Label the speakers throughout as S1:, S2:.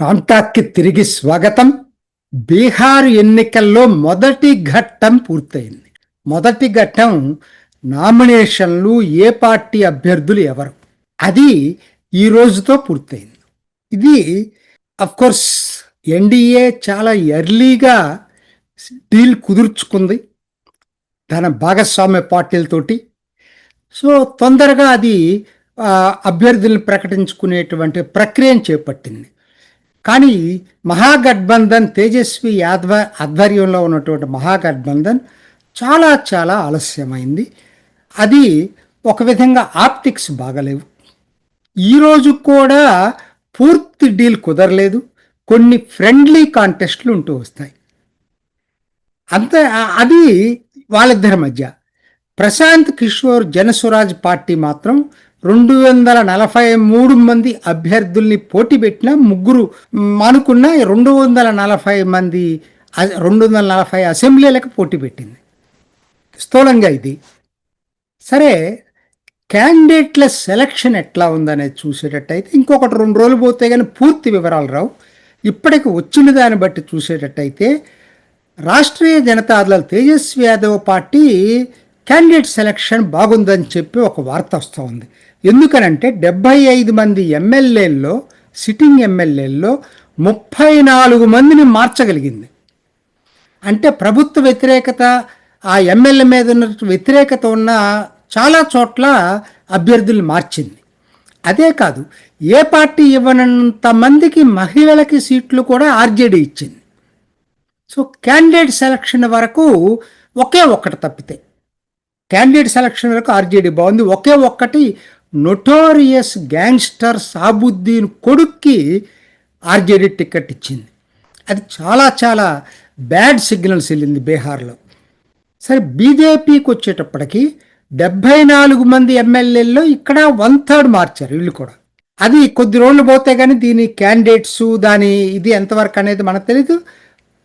S1: రామ్టాక్కి తిరిగి స్వాగతం. బీహార్ ఎన్నికల్లో మొదటి ఘట్టం పూర్తయింది. మొదటి ఘట్టం నామినేషన్లు ఏ పార్టీ అభ్యర్థులు ఎవరు? అది ఈ రోజుతో పూర్తయింది. ఇది కోర్స్ ఎన్డీఏ చాలా ఎర్లీగా డీల్ కుదుర్చుకుంది. తన భాగస్వామ్య పార్టీలతోటి. సో తొందరగా అది అభ్యర్థులను ప్రకటించుకునేటువంటి ప్రక్రియను చేపట్టింది. కానీ మహాగఠబంధన్ తేజస్వి యాద్వ ఆధ్వర్యంలో ఉన్నటువంటి మహాగఠబంధన్ చాలా చాలా ఆలస్యమైంది. అది ఒక విధంగా ఆప్టిక్స్ బాగలేవు. ఈరోజు కూడా పూర్తి డీల్ కుదరలేదు. కొన్ని ఫ్రెండ్లీ కాంటెస్ట్లు ఉంటూ వస్తాయి. అంతే అది వాళ్ళిద్దరి మధ్య. ప్రశాంత్ కిషోర్ జనస్వరాజ్ పార్టీ మాత్రం రెండు వందల నలభై మూడు మంది అభ్యర్థుల్ని పోటీ పెట్టిన ముగ్గురు అనుకున్న రెండు వందల నలభై మంది అ- రెండు వందల నలభై అసెంబ్లీలకు పోటీ పెట్టింది. స్థూలంగా ఇది. సరే క్యాండిడేట్ల సెలక్షన్ ఎట్లా ఉందనేది చూసేటట్టయితే ఇంకొకటి రెండు రోజులు పోతే కానీ పూర్తి వివరాలు రావు. ఇప్పటికి వచ్చిన దాన్ని బట్టి చూసేటట్టయితే Rashtriya Janata Dal Tejashwi Yadav party candidate selection బాగుందని చెప్పి ఒక వార్త వస్తోంది ఎందుకనంటే డెబ్బై ఐదు మంది ఎమ్మెల్యేల్లో సిట్టింగ్ ఎమ్మెల్యేల్లో ముప్పై నాలుగు మందిని మార్చగలిగింది. అంటే ప్రభుత్వ వ్యతిరేకత ఆ ఎమ్మెల్యే మీద ఉన్న వ్యతిరేకత ఉన్న చాలా చోట్ల అభ్యర్థులు మార్చింది. అదే కాదు ఏ పార్టీ ఇవ్వనంత మందికి మహిళలకి సీట్లు కూడా ఆర్జేడీ ఇచ్చింది. సో క్యాండిడేట్ సెలక్షన్ వరకు ఒకే ఒక్కటి తప్పితే క్యాండిడేట్ సెలక్షన్ వరకు ఆర్జేడీ బాగుంది. ఒకే ఒక్కటి నొటోరియస్ గ్యాంగ్స్టర్ సాబుద్దీన్ కొడుక్కి ఆర్జేడీ టికెట్ ఇచ్చింది. అది చాలా చాలా బ్యాడ్ సిగ్నల్స్ వెళ్ళింది బీహార్లో. సరే బీజేపీకి వచ్చేటప్పటికి డెబ్బై నాలుగు మంది ఎమ్మెల్యేల్లో ఇక్కడ వన్ థర్డ్ మార్చారు వీళ్ళు కూడా. అది కొద్ది రోజులు పోతే కానీ దీని క్యాండిడేట్స్ దాని ఇది ఎంతవరకు అనేది మనకు తెలియదు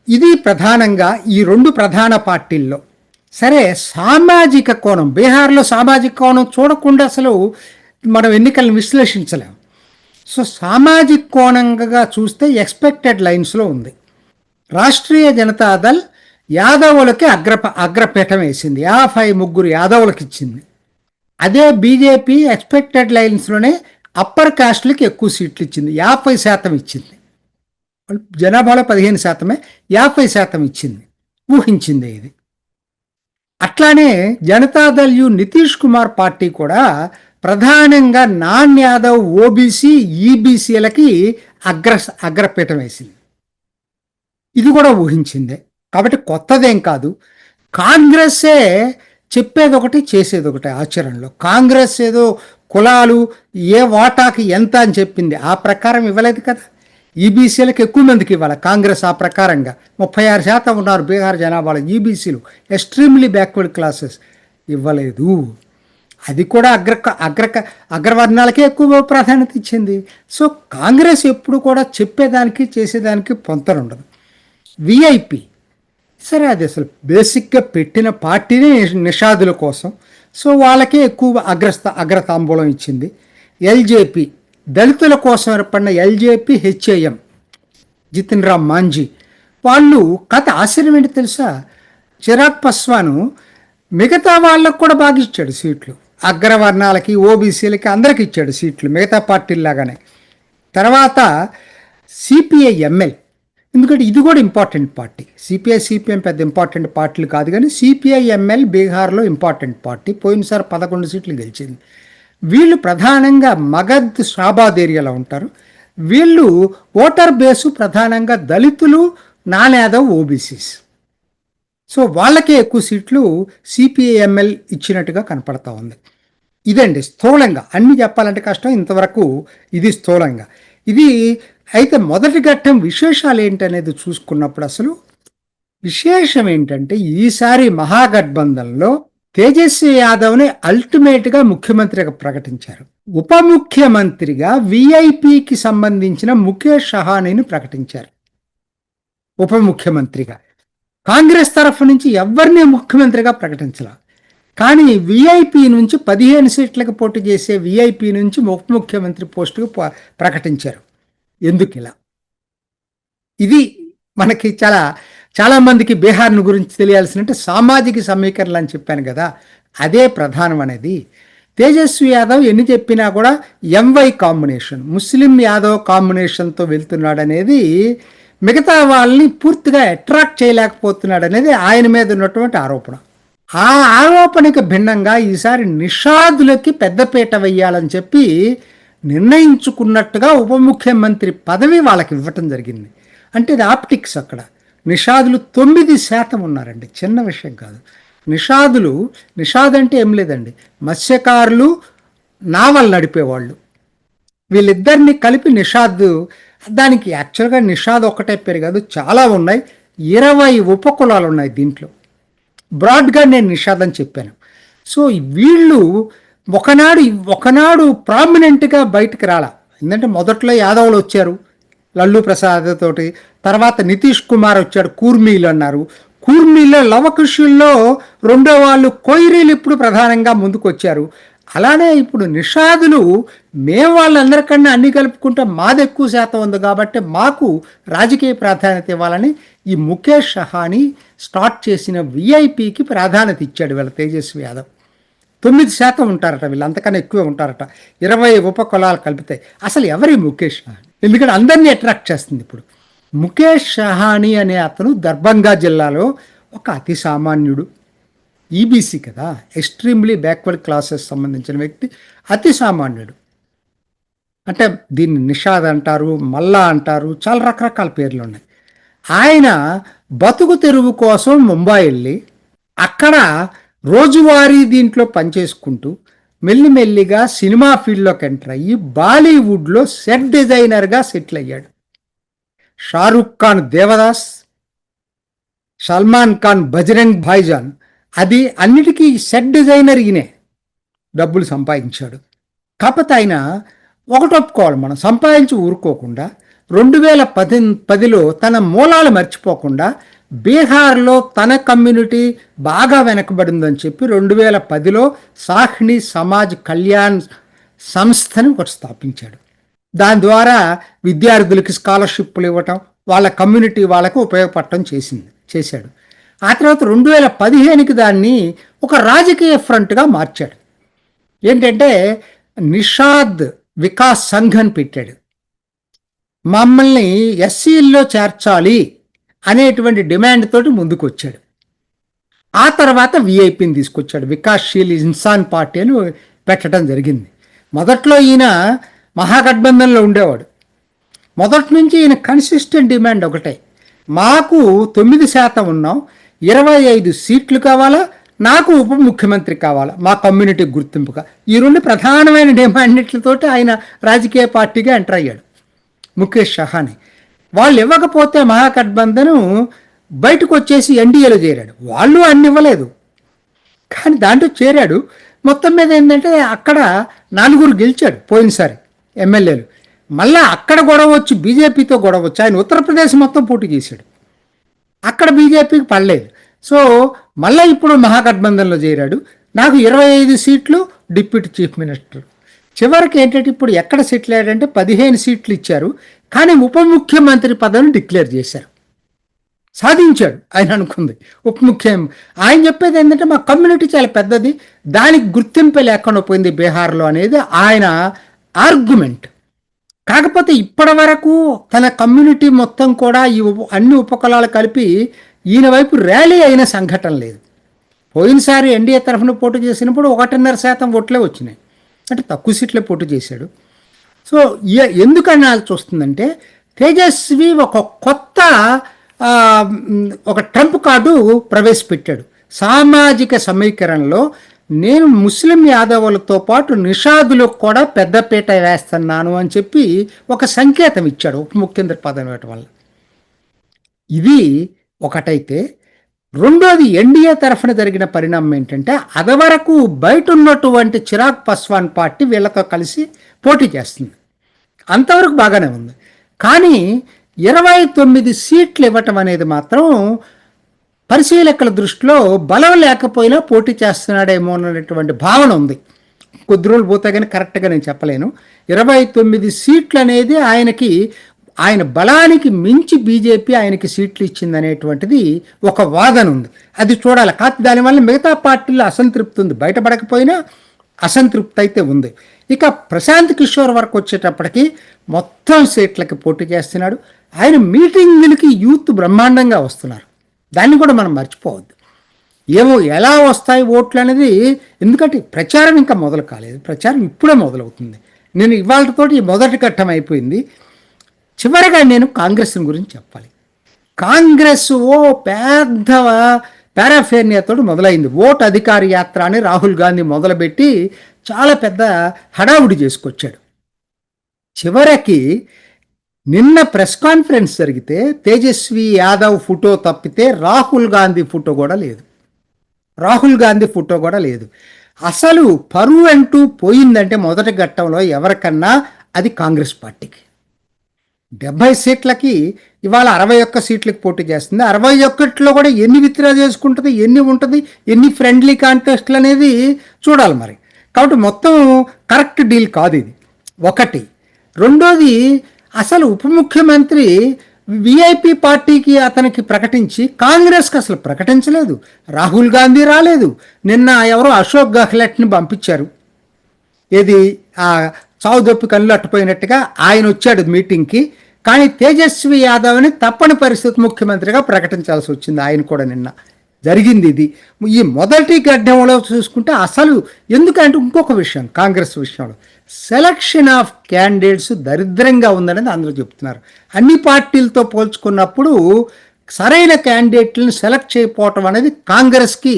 S1: ఇది ప్రధానంగా ఈ రెండు ప్రధాన పార్టీల్లో సరే సామాజిక కోణం బీహార్లో సామాజిక కోణం చూడకుండా అసలు మనం ఎన్నికలను విశ్లేషించలేము సో సామాజిక కోణంగా చూస్తే ఎక్స్పెక్టెడ్ లైన్స్లో ఉంది. రాష్ట్రీయ జనతాదళ్ యాదవులకి అగ్ర అగ్రపీఠం వేసింది. యాభై ముగ్గురు యాదవులకు ఇచ్చింది. అదే బీజేపీ ఎక్స్పెక్టెడ్ లైన్స్లోనే అప్పర్ కాస్ట్లకి ఎక్కువ సీట్లు ఇచ్చింది. యాభై శాతం ఇచ్చింది. జనాభాలో పదిహేను శాతమే యాభై శాతం ఇచ్చింది. ఊహించింది ఇది. అట్లానే జనతాదళ్ యు నితీష్ కుమార్ పార్టీ కూడా ప్రధానంగా నాన్ యాదవ్ ఓబీసీ ఈబీసీలకి అగ్ర అగ్రపీఠం వేసింది. ఇది కూడా ఊహించిందే. కాబట్టి కొత్తదేం కాదు. కాంగ్రెస్సే చెప్పేది ఒకటి చేసేది ఒకటి ఆచరణలో. కాంగ్రెస్ ఏదో కులాలు ఏ వాటాకి ఎంత అని చెప్పింది. ఆ ప్రకారం ఇవ్వలేదు కదా. ఈబీసీలకు ఎక్కువ మందికి ఇవ్వాలి? కాంగ్రెస్ ఆ ప్రకారంగా. ముప్పై ఆరు శాతం ఉన్నారు బీహార్ జనాభాలో. ఈబీసీలు ఎక్స్ట్రీమ్లీ బ్యాక్వర్డ్ క్లాసెస్ ఇవ్వలేదు. అది కూడా అగ్ర అగ్ర అగ్రవర్ణాలకే ఎక్కువ ప్రాధాన్యత ఇచ్చింది. సో కాంగ్రెస్ ఎప్పుడు కూడా చెప్పేదానికి చేసేదానికి పొంతనుండదు విఐపి. సరే అది అసలు బేసిక్గా పెట్టిన పార్టీనే నిషాదుల కోసం. సో వాళ్ళకే ఎక్కువ అగ్రస్థ అగ్రతాంబూలం ఇచ్చింది. ఎల్జేపీ. దళితుల కోసం ఏర్పడిన ఎల్జేపి హెచ్ఏఎం జితిన్ రామ్ మాంజీ వాళ్ళు కథ ఆశ్చర్యం ఏంటి తెలుసా? చిరాగ్ పస్వాను మిగతా వాళ్ళకు కూడా బాగా ఇచ్చాడు సీట్లు. అగ్రవర్ణాలకి ఓబీసీలకి అందరికి ఇచ్చాడు సీట్లు మిగతా పార్టీల్లాగానే. తర్వాత సిపిఐ ఎంఎల్ ఎందుకంటే ఇది కూడా ఇంపార్టెంట్ పార్టీ. సిపిఐ సిపిఎం పెద్ద ఇంపార్టెంట్ పార్టీలు కాదు కానీ సిపిఐ ఎంఎల్ బీహార్లో ఇంపార్టెంట్ పార్టీ. పోయినసారి పదకొండు సీట్లు గెలిచింది. వీళ్ళు ప్రధానంగా మగధ్ షాబాద్ ఏరియాలో ఉంటారు. వీళ్ళు ఓటర్ బేసు ప్రధానంగా దళితులు నానేదవ్ ఓబీసీస్. సో వాళ్ళకే ఎక్కువ సీట్లు సిపిఐఎంఎల్ ఇచ్చినట్టుగా కనపడతా ఉంది. ఇదండి స్థూలంగా. అన్ని చెప్పాలంటే కష్టం ఇంతవరకు ఇది స్థూలంగా. ఇది అయితే మొదటి ఘట్టం విశేషాలు ఏంటనేది చూసుకున్నప్పుడు అసలు విశేషం ఏంటంటే ఈసారి మహాగఠబంధంలో తేజస్వి యాదవ్ని అల్టిమేట్గా ముఖ్యమంత్రిగా ప్రకటించారు. ఉప ముఖ్యమంత్రిగా విఐపికి సంబంధించిన ముఖేష్ సహానీని ప్రకటించారు. ఉప ముఖ్యమంత్రిగా. కాంగ్రెస్ తరఫు నుంచి ఎవరిని ముఖ్యమంత్రిగా ప్రకటించాల. కానీ విఐపి నుంచి పదిహేను సీట్లకు పోటీ చేసే విఐపి నుంచి ఉప ముఖ్యమంత్రి పోస్టుకు ప్రకటించారు. ఎందుకు ఇలా ఇది మనకి చాలా చాలామందికి బీహార్ను గురించి తెలియాల్సినట్టు సామాజిక సమీకరణలు అని చెప్పాను కదా అదే ప్రధానం అనేది. తేజస్వి యాదవ్ ఎన్ని చెప్పినా కూడా ఎంవై కాంబినేషన్ ముస్లిం యాదవ్ కాంబినేషన్తో వెళ్తున్నాడు అనేది మిగతా వాళ్ళని పూర్తిగా అట్రాక్ట్ చేయలేకపోతున్నాడు అనేది ఆయన మీద ఉన్నటువంటి ఆరోపణ. ఆ ఆరోపణకి భిన్నంగా ఈసారి నిషాదులకి పెద్దపీట వెయ్యాలని చెప్పి నిర్ణయించుకున్నట్టుగా ఉప ముఖ్యమంత్రి పదవి వాళ్ళకి ఇవ్వటం జరిగింది. అంటే ఇది ఆప్టిక్స్ అక్కడ. నిషాదులు తొమ్మిది శాతం ఉన్నారండి. చిన్న విషయం కాదు. నిషాదులు నిషాద్ అంటే ఏం లేదండి. మత్స్యకారులు నావల్ నడిపేవాళ్ళు. వీళ్ళిద్దరిని కలిపి నిషాద్ దానికి యాక్చువల్గా నిషాద్ ఒకటే పేరు కాదు చాలా ఉన్నాయి. ఇరవై ఉపకులాలు ఉన్నాయి దీంట్లో. బ్రాడ్గా నేను నిషాద్ అని చెప్పాను. సో వీళ్ళు ఒకనాడు ఒకనాడు ప్రామినెంట్గా బయటకు రాల. ఎందుకంటే మొదట్లో యాదవులు వచ్చారు. లల్లు ప్రసాద్ తోటి. తర్వాత నితీష్ కుమార్ వచ్చాడు కూర్మీలు అన్నారు. కూర్మీలో లవకుషుల్లో రెండో వాళ్ళు కొయిరీలు ఇప్పుడు ప్రధానంగా ముందుకొచ్చారు. అలానే ఇప్పుడు నిషాదులు మేము వాళ్ళందరికన్నా అన్ని కలుపుకుంటే మాది ఎక్కువ శాతం ఉంది కాబట్టి మాకు రాజకీయ ప్రాధాన్యత ఇవ్వాలని ఈ ముఖేష్ షహాని స్టార్ట్ చేసిన విఐపికి ప్రాధాన్యత ఇచ్చాడు వీళ్ళ తేజస్వి యాదవ్. తొమ్మిది శాతం ఉంటారట వీళ్ళు అంతకన్నా ఎక్కువే ఉంటారట. ఇరవై ఉపకులాలు కలిపితే. అసలు ఎవరి ముఖేష్ షహాని? ఎందుకంటే అందరినీ అట్రాక్ట్ చేస్తుంది ఇప్పుడు. ముఖేష్ షహాని అనే అతను దర్భంగా జిల్లాలో ఒక అతి సామాన్యుడు. ఈబీసీ కదా. ఎక్స్ట్రీమ్లీ బ్యాక్వర్డ్ క్లాసెస్ సంబంధించిన వ్యక్తి అతి సామాన్యుడు. అంటే దీన్ని నిషాద్ అంటారు మల్లా అంటారు చాలా రకరకాల పేర్లు ఉన్నాయి. ఆయన బతుకు తెరువు కోసం ముంబై వెళ్ళి అక్కడ రోజువారీ దీంట్లో పనిచేసుకుంటూ మెల్లిమెల్లిగా సినిమా ఫీల్డ్లోకి ఎంటర్ అయ్యి బాలీవుడ్లో సెట్ డిజైనర్గా సెటిల్ అయ్యాడు. షారుఖ్ ఖాన్ దేవదాస్ సల్మాన్ ఖాన్ బజరంగ్ భాయ్జాన్ అది అన్నిటికీ సెట్ డిజైనర్ ఈయనే డబ్బులు సంపాదించాడు. కాకపోతే ఆయన ఒకటొప్పుకోవాలి మనం సంపాదించి ఊరుకోకుండా రెండు వేల పది పదిలో తన మూలాలు మర్చిపోకుండా బీహార్లో తన కమ్యూనిటీ బాగా వెనకబడిందని చెప్పి రెండు వేల పదిలో సాహ్ని సమాజ్ కళ్యాణ్ సంస్థని ఒకటి స్థాపించాడు. దాని ద్వారా విద్యార్థులకి స్కాలర్షిప్లు ఇవ్వటం వాళ్ళ కమ్యూనిటీ వాళ్ళకు ఉపయోగపడటం చేసింది చేశాడు. ఆ తర్వాత రెండు వేల పదిహేనుకి దాన్ని ఒక రాజకీయ ఫ్రంట్గా మార్చాడు. ఏంటంటే నిషాద్ వికాస్ సంఘ్ అని పెట్టాడు. మమ్మల్ని ఎస్సీల్లో చేర్చాలి అనేటువంటి డిమాండ్ తోటి ముందుకు వచ్చాడు ఆ తర్వాత విఐపిని తీసుకొచ్చాడు. వికాస్శీల్ ఇన్సాన్ పార్టీ అని పెట్టడం జరిగింది. మొదట్లో ఈయన మహాగఠబంధన్లో ఉండేవాడు. మొదటి నుంచి ఈయన కన్సిస్టెంట్ డిమాండ్ ఒకటే. మాకు తొమ్మిది శాతం ఉన్నాం ఇరవై ఐదు సీట్లు కావాలా నాకు ఉప ముఖ్యమంత్రి కావాలా మా కమ్యూనిటీ గుర్తింపుగా ఈ రెండు ప్రధానమైన డిమాండ్లతోటి ఆయన రాజకీయ పార్టీగా ఎంటర్ అయ్యాడు. ముఖేష్ షహాని. వాళ్ళు ఇవ్వకపోతే మహాగఠబంధను బయటకు వచ్చేసి ఎన్డీఏలో చేరాడు. వాళ్ళు అన్ని ఇవ్వలేదు. కానీ దాంట్లో చేరాడు. మొత్తం మీద ఏంటంటే అక్కడ నలుగురు గెలిచాడు పోయినసారి ఎమ్మెల్యేలు. మళ్ళీ అక్కడ గొడవ వచ్చి బీజేపీతో గొడవ వచ్చి ఆయన ఉత్తరప్రదేశ్ మొత్తం పోటీ చేశాడు. అక్కడ బీజేపీకి పడలేదు. సో మళ్ళీ ఇప్పుడు మహాగఠబంధన్లో చేరాడు. నాకు ఇరవై ఐదు సీట్లు డిప్యూటీ చీఫ్ మినిస్టర్. చివరికి ఏంటంటే ఇప్పుడు ఎక్కడ సెటిల్ అయ్యాడంటే పదిహేను సీట్లు ఇచ్చారు. కానీ ఉప ముఖ్యమంత్రి పదవిని డిక్లేర్ చేశారు. సాధించాడు ఆయన అనుకుంది. ఉప ముఖ్యం ఆయన చెప్పేది ఏంటంటే మా కమ్యూనిటీ చాలా పెద్దది దానికి గుర్తింపు లేకుండా పోయింది బీహార్లో అనేది ఆయన ఆర్గ్యుమెంట్. కాకపోతే ఇప్పటి వరకు తన కమ్యూనిటీ మొత్తం కూడా ఈ అన్ని ఉపకులాలు కలిపి ఈయన వైపు ర్యాలీ అయిన సంఘటన లేదు. పోయినసారి ఎన్డీఏ తరఫున పోటీ చేసినప్పుడు ఒకటిన్నర శాతం ఓట్లే వచ్చినాయి. అంటే తక్కువ సీట్లే పోటీ చేశాడు. సో ఎందుకని ఎందుకు వస్తుందంటే తేజస్వి ఒక కొత్త ఒక ట్రంప్ కార్డు ప్రవేశపెట్టాడు. సామాజిక సమీకరణలో నేను ముస్లిం యాదవులతో పాటు నిషాదులకు కూడా పెద్దపీట వేస్తున్నాను అని చెప్పి ఒక సంకేతం ఇచ్చాడు ఉప ముఖ్యమంత్రి పదవి ఇవ్వటం వల్ల. ఇది ఒకటైతే రెండోది ఎన్డీఏ తరఫున జరిగిన పరిణామం ఏంటంటే అదవరకు బయట ఉన్నటువంటి చిరాగ్ పస్వాన్ పార్టీ వీళ్ళతో కలిసి పోటీ చేస్తుంది. అంతవరకు బాగానే ఉంది. కానీ ఇరవై తొమ్మిది సీట్లు ఇవ్వటం అనేది మాత్రం పరిశీలకుల దృష్టిలో బలం లేకపోయినా పోటీ చేస్తున్నాడేమో అన్నటువంటి భావన ఉంది. కొద్ది రోజులు పోతే కానీ కరెక్ట్గా నేను చెప్పలేను. ఇరవై తొమ్మిది సీట్లు అనేది ఆయనకి ఆయన బలానికి మించి బీజేపీ ఆయనకి సీట్లు ఇచ్చిందనేటువంటిది ఒక వాదన ఉంది. అది చూడాలి. కాదు దానివల్ల మిగతా పార్టీల్లో అసంతృప్తి ఉంది. బయటపడకపోయినా అసంతృప్తి అయితే ఉంది. ఇక ప్రశాంత్ కిషోర్ వరకు వచ్చేటప్పటికి మొత్తం సీట్లకి పోటీ చేస్తున్నాడు. ఆయన మీటింగులకి యూత్ బ్రహ్మాండంగా వస్తున్నారు. దాన్ని కూడా మనం మర్చిపోవద్దు. ఏమో ఎలా వస్తాయి ఓట్లు అనేది ఎందుకంటే ప్రచారం ఇంకా మొదలు కాలేదు. ప్రచారం ఇప్పుడే మొదలవుతుంది. నేను ఇవాళతోటి మొదటి ఘట్టం అయిపోయింది. చివరగా నేను కాంగ్రెస్ గురించి చెప్పాలి. కాంగ్రెస్ ఓ పెద్ద పారాఫేర్నియాతో మొదలైంది. ఓట్ అధికార యాత్ర అని రాహుల్ గాంధీ మొదలుపెట్టి చాలా పెద్ద హడావుడి చేసుకొచ్చాడు. చివరికి నిన్న ప్రెస్ కాన్ఫరెన్స్ జరిగితే తేజస్వి యాదవ్ ఫోటో తప్పితే రాహుల్ గాంధీ ఫోటో కూడా లేదు. రాహుల్ గాంధీ ఫోటో కూడా లేదు. అసలు పరువు అంటూ పోయిందంటే మొదటి ఘట్టంలో ఎవరికన్నా అది కాంగ్రెస్ పార్టీకి. డెబ్బై సీట్లకి ఇవాళ అరవై ఒక్క సీట్లకి పోటీ చేస్తుంది. అరవై ఒక్కటిలో కూడా ఎన్ని విత్డ్రా చేసుకుంటుంది ఎన్ని ఉంటుంది ఎన్ని ఫ్రెండ్లీ కాంటెస్ట్లు అనేది చూడాలి మరి. కాబట్టి మొత్తం కరెక్ట్ డీల్ కాదు ఇది. ఒకటి. రెండోది అసలు ఉప ముఖ్యమంత్రి విఐపి పార్టీకి అతనికి ప్రకటించి కాంగ్రెస్కి అసలు ప్రకటించలేదు. రాహుల్ గాంధీ రాలేదు. నిన్న ఎవరో అశోక్ గెహ్లట్ని పంపించారు. ఏది? ఆ చావు దొప్పి కళ్ళు అట్టుపోయినట్టుగా ఆయన వచ్చాడు మీటింగ్కి. కానీ తేజస్వి యాదవ్ని తప్పని పరిస్థితి ముఖ్యమంత్రిగా ప్రకటించాల్సి వచ్చింది. ఆయన కూడా నిన్న జరిగింది ఇది. ఈ మొదటి గడ్డంలో చూసుకుంటే అసలు ఎందుకంటే ఇంకొక విషయం కాంగ్రెస్ విషయంలో. సెలక్షన్ ఆఫ్ క్యాండిడేట్స్ దరిద్రంగా ఉందనేది అందరూ చెప్తున్నారు. అన్ని పార్టీలతో పోల్చుకున్నప్పుడు సరైన క్యాండిడేట్లను సెలెక్ట్ చేయకపోవటం అనేది కాంగ్రెస్కి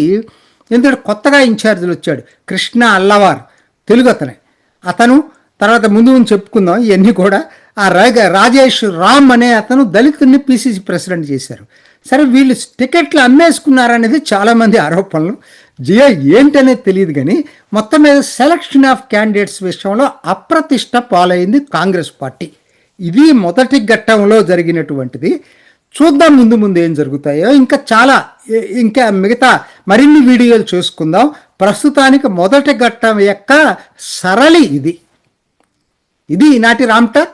S1: ఎందుకంటే కొత్తగా ఇన్ఛార్జీలు వచ్చాడు కృష్ణ అల్లవార్ తెలుగు అతనే. అతను తర్వాత ముందు ముందు చెప్పుకుందాం ఇవన్నీ కూడా ఆ రగ రాజేష్ రామ్ అనే అతను దళితుడిని పిసిసి ప్రెసిడెంట్ చేశారు. సరే వీళ్ళు టికెట్లు అమ్మేసుకున్నారనేది చాలామంది ఆరోపణలు. జియో ఏంటనేది తెలియదు కానీ మొత్తం మీద సెలక్షన్ ఆఫ్ క్యాండిడేట్స్ విషయంలో అప్రతిష్ట పాలైంది కాంగ్రెస్ పార్టీ. ఇది మొదటి ఘట్టంలో జరిగినటువంటిది. చూద్దాం ముందు ముందు ఏం జరుగుతాయో. ఇంకా చాలా ఇంకా మిగతా మరిన్ని వీడియోలు చూసుకుందాం. ప్రస్తుతానికి మొదటి ఘట్టం యొక్క సరళి ఇది. ఇది ఈనాటి రామ్టాక్